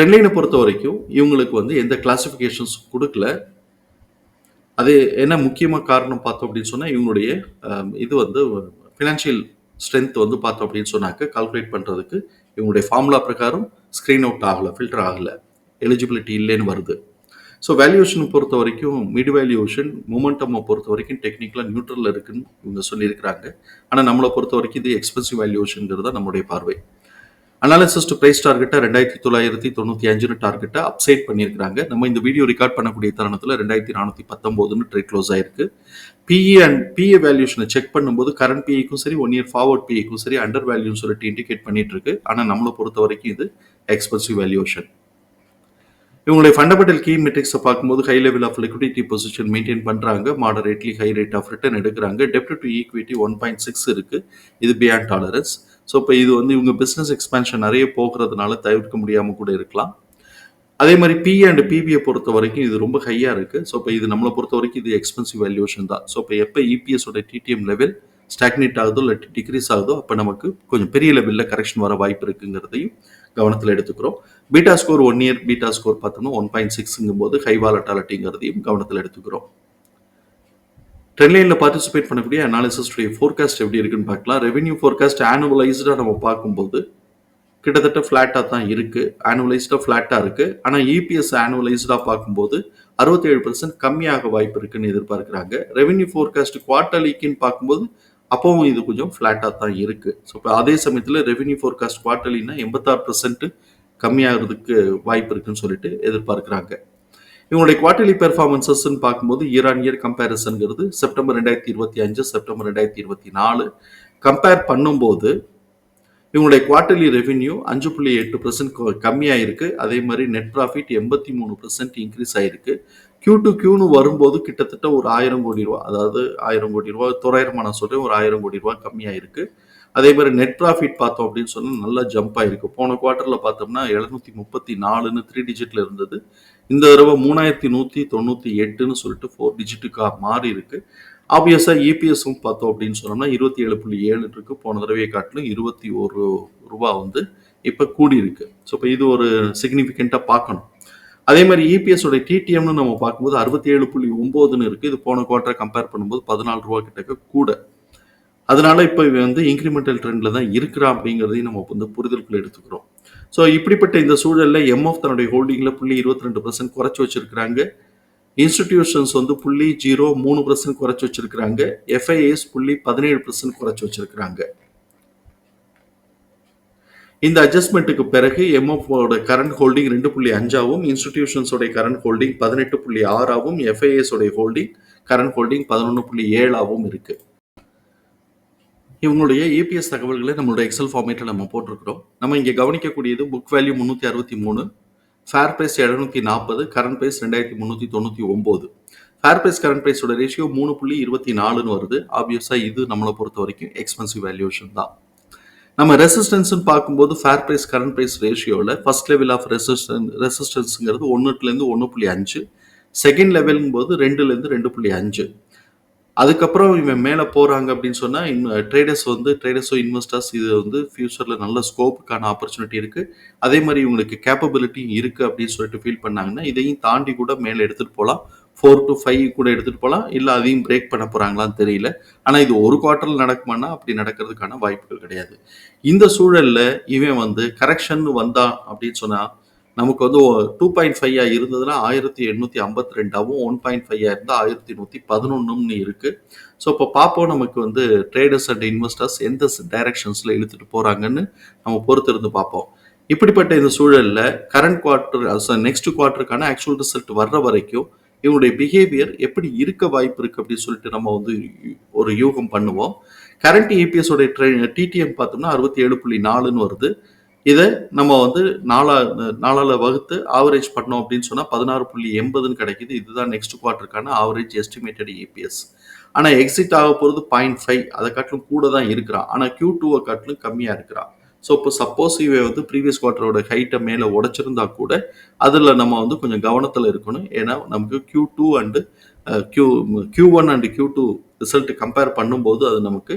ட்ரெண்ட்லைனை பொறுத்த வரைக்கும் இவங்களுக்கு வந்து எந்த கிளாசிஃபிகேஷன்ஸ் கொடுக்கல. அது என்ன முக்கியமாக காரணம் பார்த்தோம் அப்படின்னு சொன்னால் இவங்களுடைய இது வந்து ஃபினான்ஷியல் ஸ்ட்ரென்த் வந்து பார்த்தோம் அப்படின்னு சொன்னாக்க கால்குலேட் பண்ணுறதுக்கு இவங்களுடைய ஃபார்முலா பிரகாரம் ஸ்க்ரீன் அவுட் ஆகலை ஃபில்டர் ஆகலை. எலிஜிபிலிட்டி இல்லைன்னு வருது. ஸோ வேல்யூஷன் பொறுத்த வரைக்கும் மிட் வேல்யூஷன் மூமெண்டமை பொறுத்த வரைக்கும் டெக்னிக்கலாக நியூட்ரலில் இருக்குன்னு இவங்க சொல்லியிருக்கிறாங்க. ஆனால் நம்மளை பொறுத்த வரைக்கும் இது எக்ஸ்பென்சிவ் வேல்யூஷனுங்கிறது தான் நம்முடைய பார்வை. அனாலிசிஸ் டு பிரைஸ் டார்கெட்டை ரெண்டாயிரத்தி தொள்ளாயிரத்தி தொண்ணூற்றி அஞ்சுன்னு டார்கெட்டை அப்சைட் பண்ணியிருக்காங்க நம்ம இந்த வீடியோ ரெக்கார்ட் பண்ணக்கூடிய தருணத்தில் ரெண்டாயிரத்தி நானூற்றி பத்தொம்போதுன்னு ட்ரேட் க்ளோஸ் ஆயிருக்கு. பிஇ அண்ட் பிஏ வேல்யூஷனை செக் பண்ணும்போது கரண்ட் பிஏக்கும் சரி ஒன் இயர் ஃபார்வர்ட் பிஏக்கும் சரி அண்டர் வேல்யூன்னு சொல்லிட்டு இண்டிகேட் பண்ணிட்டு இருக்கு ஆனால் நம்மளை பொறுத்த வரைக்கும் இது எக்ஸ்பென்சிவ் வேல்யூஷன் இவங்களுடைய ஃபண்டமெண்டல் கீ மெட்ரிக்ஸை பார்க்கும்போது high level of liquidity position maintain பண்ணுறாங்க moderately high rate of return எடுக்கிறாங்க. டெப்ட் to equity one point six இருக்குது இது பியாண்ட் டாலரன்ஸ் ஸோ இப்போ இது வந்து இவங்க பிஸ்னஸ் எக்ஸ்பென்ஷன் நிறைய போகிறதுனால தவிர்க்க முடியாமல் கூட இருக்கலாம். அதே மாதிரி பி அண்ட் பிபியை பொறுத்த வரைக்கும் இது ரொம்ப ஹையாக இருக்குது ஸோ இப்போ இது நம்மளை பொறுத்த வரைக்கும் இது எக்ஸ்பென்சிவ் வேல்யூஷன் தான். ஸோ இப்போ எப்போ இபிஎஸோட டிடிஎம் லெவல் ஸ்டாக்னேட் ஆகுதோ இல்லை டிக்ரீஸ் ஆகுதோ அப்போ நமக்கு கொஞ்சம் பெரிய லெவலில் கரெக்ஷன் வர வாய்ப்பு இருக்குங்கிறதையும் கவனத்தில் எடுத்துக்கிறோம். Beta score one year beta score பார்த்தோம்னா ஒன் பாயிண்ட் சிக்ஸுங்கும் போது ஹை வாலட்டாலிட்டிங்கிறதையும் கவனத்தில் எடுத்துக்கிறோம். ட்ரெண்ட்லைனில் பார்ட்டிசிபேட் பண்ணக்கூடிய அனாலிசிஸ்டுடைய ஃபோர்காஸ்ட் எப்படி இருக்குன்னு பார்க்கலாம். ரெவென்யூ ஃபோர்காஸ்ட் ஆனுவலைஸ்டாக நம்ம பார்க்கும்போது கிட்டத்தட்ட ஃப்ளாட்டாக தான் இருக்குது ஆனுவலைஸ்டாக ஃப்ளாட்டாக இருக்குது ஆனால் இபிஎஸ் ஆனுவலைஸ்டாக பார்க்கும்போது அறுபத்தேழு பர்சன்ட் கம்மியாக வாய்ப்பு இருக்குன்னு எதிர்பார்க்குறாங்க. ரெவென்யூ ஃபோர்காஸ்ட் குவார்ட்டர்லிக்குன்னு பார்க்கும்போது அப்போவும் இது கொஞ்சம் ஃப்ளாட்டாக தான் இருக்குது ஸோ இப்போ அதே சமயத்தில் ரெவென்யூ ஃபோர்காஸ்ட் குவார்ட்டர்லினா எண்பத்தாறு பர்சன்ட் கம்மியாகிறதுக்கு வாய்ப்பு இருக்குன்னு சொல்லிட்டு எதிர்பார்க்குறாங்க. இவங்களுடைய குவார்டர்லி பெர்ஃபார்மன்சஸ்ன்னு பார்க்கும்போது இயர் ஆன் இயர் கம்பேரிசன்கிறது செப்டம்பர் ரெண்டாயிரத்தி இருபத்தி அஞ்சு செப்டம்பர் ரெண்டாயிரத்தி இருபத்தி நாலு. கம்பேர் பண்ணும்போது இவங்களுடைய குவார்டர்லி ரெவென்யூ அஞ்சு புள்ளி எட்டு பர்சன்ட் கம்மியாக இருக்குது அதே மாதிரி நெட் ப்ராஃபிட் எண்பத்தி மூணு பர்சன்ட் இன்க்ரீஸ் ஆகிருக்கு கியூ டு கியூன்னு வரும்போது கிட்டத்தட்ட ஒரு ஆயிரம் கோடி ரூபா அதாவது ஆயிரம் கோடி ரூபா தோராயிரமா நான் சொல்றேன் ஒரு ஆயிரம் கோடி ரூபா கம்மியாக இருக்குது அதே மாதிரி நெட் ப்ராஃபிட் பார்த்தோம் அப்படின்னு சொன்னால் நல்லா ஜம்ப் ஆயிருக்கு. போன குவார்ட்டரில் பார்த்தோம்னா எழுநூற்றி முப்பத்தி நாலுன்னு த்ரீ டிஜிட்டில் இருந்தது. இந்த தடவை மூணாயிரத்தி நூற்றி தொண்ணூற்றி எட்டுன்னு சொல்லிட்டு ஃபோர் டிஜிட்டுக்காக மாறி இருக்கு. ஆப்வியஸாக இபிஎஸும் பார்த்தோம் அப்படின்னு சொன்னோம்னா இருபத்தி ஏழு புள்ளி ஏழு இருக்கு போன தடவையை காட்டிலும் இருபத்தி ஒரு ரூபா வந்து இப்போ கூடி இருக்கு. ஸோ இப்போ இது ஒரு சிக்னிஃபிகண்ட்டாக பார்க்கணும். அதே மாதிரி இபிஎஸ் டிடிஎம்னு நம்ம பார்க்கும்போது அறுபத்தி ஏழு புள்ளி ஒம்போதுன்னு இருக்குது இது போன குவார்ட்டரை கம்பேர் பண்ணும்போது பதினாலு ரூபா கிட்டக்க கூட. அதனால இப்போ இவன் வந்து இன்க்ரிமெண்டல் ட்ரெண்டில் தான் இருக்கிறான் அப்படிங்கிறதையும் நம்ம வந்து புரிதலுக்குள்ள எடுத்துக்கிறோம். ஸோ இப்படிப்பட்ட இந்த சூழலில் எம்எஃப் தன்னுடைய ஹோல்டிங்கில் புள்ளி இருபத்தி ரெண்டு பர்சன்ட் குறைச்சி வச்சிருக்கிறாங்க. இன்ஸ்டிடியூஷன்ஸ் வந்து புள்ளி ஜீரோ மூணு பர்சன்ட் குறைச்சி வச்சிருக்கிறாங்க. எஃப்ஐஎஸ் புள்ளி பதினேழு பர்சன்ட் குறைச்சி வச்சிருக்கிறாங்க. இந்த அட்ஜஸ்ட்மெண்ட்டுக்கு பிறகு எம்எஃப் கரண்ட் ஹோல்டிங் ரெண்டு புள்ளி அஞ்சாவும் இன்ஸ்டிடியூஷன்ஸோடைய கரண்ட் ஹோல்டிங் பதினெட்டு புள்ளி ஆறாவும் எஃப்ஐஎஸ் உடைய ஹோல்டிங் கரண்ட் ஹோல்டிங் பதினொன்று புள்ளி ஏழாவும் இருக்குது இவங்களுடைய ஏபிஎஸ் தகவல்களை நம்மளுடைய எக்ஸல் ஃபார்மேட்டில் நம்ம போட்டிருக்கிறோம். நம்ம இங்கே கவனிக்கக்கூடியது புக் வேல்யூ முந்நூற்றி அறுபத்தி மூணு ஃபேர் ப்ரைஸ் எழுநூற்றி நாற்பது கரண்ட் ப்ரைஸ் ரெண்டாயிரத்தி முந்நூற்றி தொண்ணூற்றி ஒம்பது ஃபேர் ப்ரைஸ் கரண்ட் ப்ரைஸோட ரேஷியோ மூணு புள்ளி இருபத்தி நாலுன்னு வருது. ஆப்வியஸாக இது நம்மளை பொறுத்த வரைக்கும் எக்ஸ்பென்சிவ் வேல்யூஷன் தான். நம்ம ரெசிஸ்டன்ஸ்னு பார்க்கும்போது ஃபேர் ப்ரைஸ் கரண்ட் ப்ரைஸ் ரேஷியோவில் ஃபர்ஸ்ட் லெவல் ஆஃப் ரெசிஸ்டன் ரெசிஸ்டன்ஸுங்கிறது ஒன்றுலேருந்து ஒன்று புள்ளி அஞ்சு செகண்ட் லெவலுங்கும் போது ரெண்டுலேருந்து ரெண்டு புள்ளி அஞ்சு. அதுக்கப்புறம் இவன் மேலே போகிறாங்க அப்படின்னு சொன்னால் இன்னும் ட்ரேடர்ஸ் வந்து ட்ரேடர்ஸோ இன்வெஸ்டர்ஸ் இது வந்து ஃபியூச்சரில் நல்ல ஸ்கோப்புக்கான ஆப்பர்ச்சுனிட்டி இருக்குது அதே மாதிரி இவங்களுக்கு கேப்பபிலிட்டி இருக்குது அப்படின்னு சொல்லிட்டு ஃபீல் பண்ணாங்கன்னா இதையும் தாண்டி கூட மேலே எடுத்துகிட்டு போகலாம் ஃபோர் டு ஃபைவ் கூட எடுத்துகிட்டு போகலாம் இல்லை அதையும் பிரேக் பண்ண போகிறாங்களான்னு தெரியல. ஆனால் இது ஒரு குவார்ட்டரில் நடக்குமானா அப்படி நடக்கிறதுக்கான வாய்ப்புகள் கிடையாது. இந்த சூழலில் இவன் வந்து கரெக்ஷன் வந்தான் அப்படின்னு சொன்னால் நமக்கு வந்து டூ பாயிண்ட் ஃபைவ் இருந்ததுன்னா ஆயிரத்தி எண்ணூற்றி ஐம்பத்தி ரெண்டாவும் ஒன் பாயிண்ட் ஃபைவ் இருந்தால் ஆயிரத்தி நூற்றி பதினொன்றுன்னு இருக்குது ஸோ இப்போ பார்ப்போம் நமக்கு வந்து ட்ரேடர்ஸ் அண்ட் இன்வெஸ்டர்ஸ் எந்த டைரக்ஷன்ஸில் இழுத்துட்டு போகிறாங்கன்னு நம்ம பொறுத்திருந்து பார்ப்போம் இப்படிப்பட்ட இந்த சூழலில் கரண்ட் குவார்ட்டர் நெக்ஸ்ட் குவார்ட்டருக்கான ஆக்சுவல் ரிசல்ட் வர்ற வரைக்கும் இவனுடைய பிஹேவியர் எப்படி இருக்க வாய்ப்பு இருக்குது அப்படின்னு சொல்லிட்டு நம்ம வந்து ஒரு யூகம் பண்ணுவோம். கரண்ட் ஏபிஎஸோட டிடிஎம் பார்த்தோம்னா அறுபத்தி ஏழு புள்ளி நாலுன்னு வருது. இதை நம்ம வந்து நாலா நாலால் வகுத்து ஆவரேஜ் பண்ணோம் அப்படின்னு சொன்னால் பதினாறு புள்ளி எண்பதுன்னு கிடைக்குது. இதுதான் நெக்ஸ்ட் குவார்ட்டருக்கான ஆவரேஜ் எஸ்டிமேட்டட் இபிஎஸ் ஆனால் எக்ஸிட் ஆக போகிறது பாயிண்ட் ஃபைவ் அதை காட்டிலும் கூட தான் இருக்கிறான். ஆனால் கியூ டூவை காட்டிலும் கம்மியாக இருக்கிறான். ஸோ இப்போ சப்போஸ் இவை வந்து ப்ரீவியஸ் குவார்ட்டரோட ஹைட்டை மேலே உடச்சிருந்தா கூட அதில் நம்ம வந்து கொஞ்சம் கவனத்தில் இருக்கணும். ஏன்னா நமக்கு Q two and Q Q one and Q two result compare பண்ணும்போது அது நமக்கு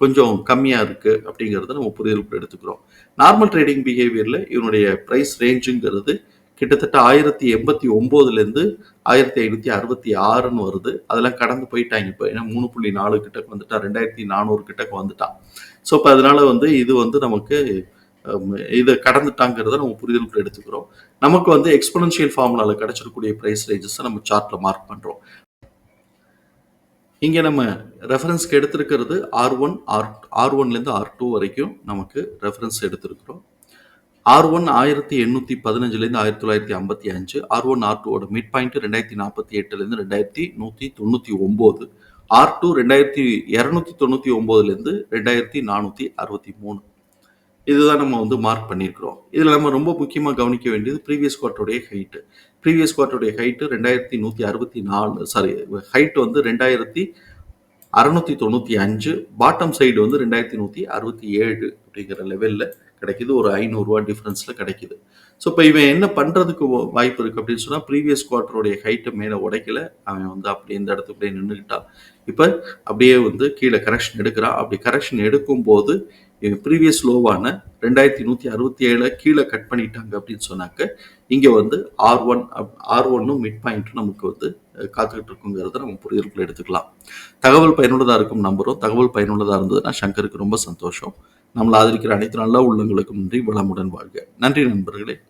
கொஞ்சம் கம்மியாக இருக்குது அப்படிங்கிறத நம்ம புரிதலுக்கு எடுத்துக்கிறோம். நார்மல் ட்ரேடிங் பிஹேவியரில் இவனுடைய ப்ரைஸ் ரேஞ்சுங்கிறது கிட்டத்தட்ட ஆயிரத்தி எண்பத்தி ஒம்போதுலேருந்து ஆயிரத்தி ஐநூற்றி அறுபத்தி ஆறுன்னு வருது. அதெல்லாம் கடந்து போயிட்டாங்க இப்போ. ஏன்னா மூணு புள்ளி நாலு கிட்டக்கு வந்துட்டான் ரெண்டாயிரத்தி நானூறு கிட்டக்கு வந்துட்டான் ஸோ இப்போ அதனால வந்து இது வந்து நமக்கு இதை கடந்துட்டாங்கிறத நம்ம புரிதலுக்கு எடுத்துக்கிறோம். நமக்கு வந்து எக்ஸ்பொனன்ஷியல் ஃபார்முலாவில் கிடைச்சிருக்கக்கூடிய ப்ரைஸ் ரேஞ்சஸை நம்ம சார்ட்டில் மார்க் பண்ணுறோம் இங்கே நம்ம ரெஃபரன்ஸ்க்கு எடுத்திருக்கிறது ஆர் ஒன் ஆர் ஆர் ஒன்லேருந்து ஆர் டூ வரைக்கும் நமக்கு ரெஃபரன்ஸ் எடுத்திருக்கிறோம். ஆர் ஒன் ஆயிரத்தி எண்ணூற்றி பதினஞ்சுலேருந்து ஆயிரத்தி தொள்ளாயிரத்தி ஐம்பத்தி அஞ்சு ஆர் ஒன் ஆர் டூவோட மிட் பாயிண்ட் ரெண்டாயிரத்தி நாற்பத்தி எட்டுலேருந்து ரெண்டாயிரத்தி நூற்றி தொண்ணூற்றி ஒம்பது ஆர் டூ ரெண்டாயிரத்தி இரநூத்தி தொண்ணூற்றி ஒம்போதுலேருந்து ரெண்டாயிரத்தி நானூற்றி அறுபத்தி மூணு. இதுதான் நம்ம வந்து மார்க் பண்ணியிருக்கிறோம். இதில் நம்ம ரொம்ப முக்கியமாக கவனிக்க வேண்டியது ப்ரீவியஸ் குவார்ட்டருடைய ஹைட்டு ப்ரீவியஸ் குவார்ட்டருடைய ஹைட்டு ரெண்டாயிரத்தி நூற்றி அறுபத்தி நாலு சாரி ஹைட் வந்து ரெண்டாயிரத்தி அறுநூத்தி தொண்ணூற்றி அஞ்சு பாட்டம் சைடு வந்து ரெண்டாயிரத்தி நூற்றி அறுபத்தி ஏழு அப்படிங்கிற லெவலில் கிடைக்கிது. ஒரு ஐநூறுரூவா டிஃப்ரென்ஸில் கிடைக்கிது. ஸோ இப்போ இவன் என்ன பண்ணுறதுக்கு வாய்ப்பு இருக்குது அப்படின்னு சொன்னால் ப்ரீவியஸ் குவார்ட்டருடைய ஹைட்டை மேலே உடைக்கல. அவன் வந்து அப்படி இந்த இடத்துக்குள்ளே நின்றுக்கிட்டான் இப்போ அப்படியே வந்து கீழே கரெக்ஷன் எடுக்கிறான். அப்படி கரெக்ஷன் எடுக்கும்போது ப்ரீவியஸ் லோவான ரெண்டாயிரத்தி நூற்றி அறுபத்தி ஏழை கீழே கட் பண்ணிட்டாங்க அப்படின்னு சொன்னாக்க இங்கே வந்து ஆர் ஒன் ஆர் ஒன்னும் மிட் பாயிண்ட்டும் நமக்கு வந்து காத்துக்கிட்டு இருக்குங்கிறத நம்ம புரிதலுக்குள்ள எடுத்துக்கலாம். தகவல் பயனுள்ளதாக இருக்கும் நம்பரும் தகவல் பயனுள்ளதாக இருந்ததுன்னா சங்கருக்கு ரொம்ப சந்தோஷம். நம்மளை ஆதரிக்கிற அனைத்து நல்ல உள்ளங்களுக்கும் நன்றி. வளமுடன் வாழ்க. நன்றி நண்பர்களே.